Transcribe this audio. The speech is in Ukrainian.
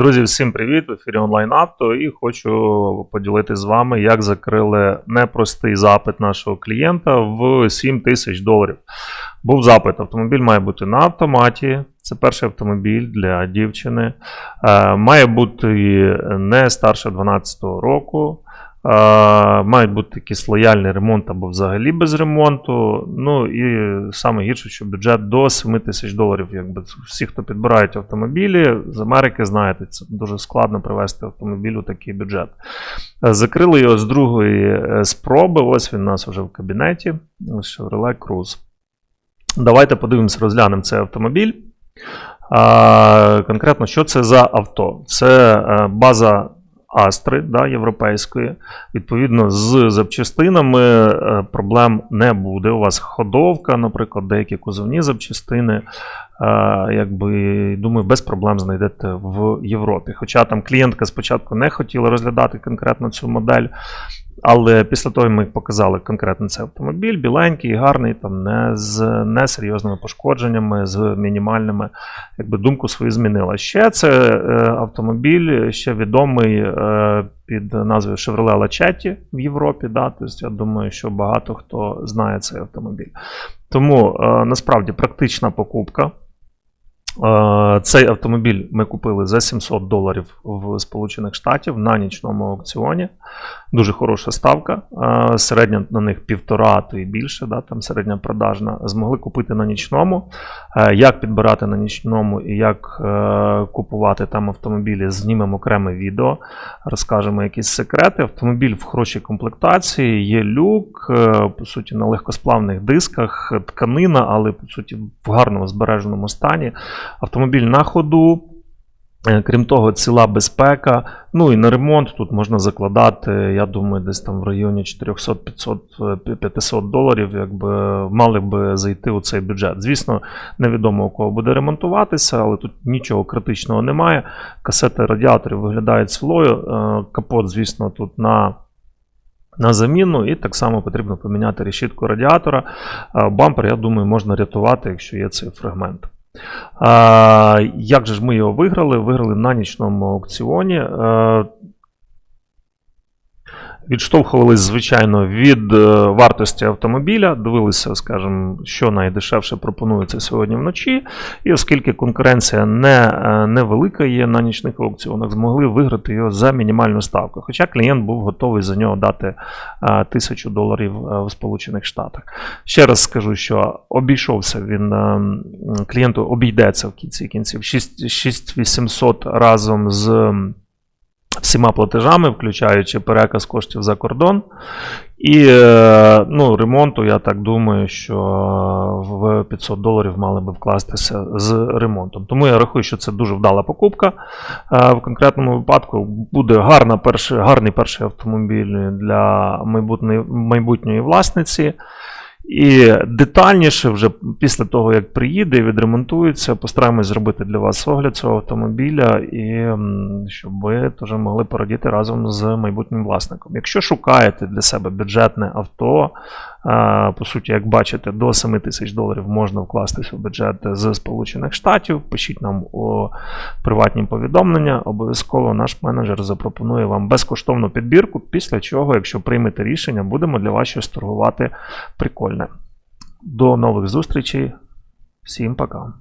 Друзі, всім привіт! В ефірі онлайн авто і хочу поділитися з вами, як закрили непростий запит нашого клієнта в 7 тисяч доларів. Був запит: автомобіль має бути на автоматі. Це перший автомобіль для дівчини. Е, має бути не старше 12 року. Мають бути якийсь лояльний ремонт або взагалі без ремонту. Ну і саме гірше, що бюджет до 7 тисяч доларів. Якби всі, хто підбирають автомобілі з Америки, знаєте, це дуже складно привести автомобіль у такий бюджет. Закрили його з другої е, спроби. Ось він у нас вже в кабінеті. Chevrolet Cruze. Давайте подивимося, розглянемо цей автомобіль. Конкретно, що це за авто? Це е, база Астри да, європейської. Відповідно, з запчастинами е, проблем не буде. У вас ходовка, наприклад, деякі кузовні запчастини. Е, Якби, думаю, без проблем знайдете в Європі. Хоча там клієнтка спочатку не хотіла розглядати конкретно цю модель, але після того ми показали конкретно цей автомобіль, біленький, гарний, там не з несерйозними пошкодженнями, з мінімальними, якби думку свою змінила. Ще це е, автомобіль, ще відомий е, під назвою Chevrolet Lachetti в Європі. Да? Тобто, я думаю, що багато хто знає цей автомобіль. Тому насправді практична покупка. Е, Цей автомобіль ми купили за 700 доларів в Сполучених Штатів на нічному аукціоні. Дуже хороша ставка. Е, Середня на них півтора, то і більше, да, там середня продажна. Змогли купити на нічному. Е, Як підбирати на нічному і як купувати там автомобілі, знімемо окреме відео, розкажемо якісь секрети. Автомобіль в хорошій комплектації, є люк, по суті, на легкосплавних дисках, тканина, але по суті в гарному збереженому стані. Автомобіль на ходу. Е, Крім того, ціла безпека. Ну і на ремонт тут можна закладати, я думаю, десь там в районі 400-500 доларів, якби мали б зайти у цей бюджет. Звісно, невідомо у кого буде ремонтуватися, але тут нічого критичного немає. Касети радіаторів виглядають свілою. Е, Капот, звісно, тут на. На заміну, і так само потрібно поміняти решітку радіатора. Е, Бампер, я думаю, можна рятувати, якщо є цей фрагмент. Як же ж ми його виграли? Виграли на нічному аукціоні. Відштовхувались, звичайно, від е, вартості автомобіля, дивилися, скажімо, що найдешевше пропонується сьогодні вночі. І оскільки конкуренція не, е, невелика є на нічних аукціонах, змогли виграти його за мінімальну ставку. Хоча клієнт був готовий за нього дати е, тисячу доларів в Сполучених Штатах. Ще раз скажу, що обійшовся він клієнту обійдеться в кінці кінців 6800 разом з всіма платежами, включаючи переказ коштів за кордон. І е, ну, ремонту, я так думаю, що в 500 доларів мали би вкластися з ремонтом. Тому я рахую, що це дуже вдала покупка. Е, В конкретному випадку буде гарна перший, гарний перший автомобіль для майбутньої, майбутньої власниці. І детальніше, вже після того, як приїде і відремонтується, постараємось зробити для вас огляд цього автомобіля, і щоб ви теж могли порадіти разом з майбутнім власником. Якщо шукаєте для себе бюджетне авто, по суті, як бачите, до 7 тисяч доларів можна вкластися в бюджет з Сполучених Штатів. Пишіть нам у приватні повідомлення. Обов'язково наш менеджер запропонує вам безкоштовну підбірку, після чого, якщо приймете рішення, будемо для вас щось торгувати прикольне. До нових зустрічей. Всім пока.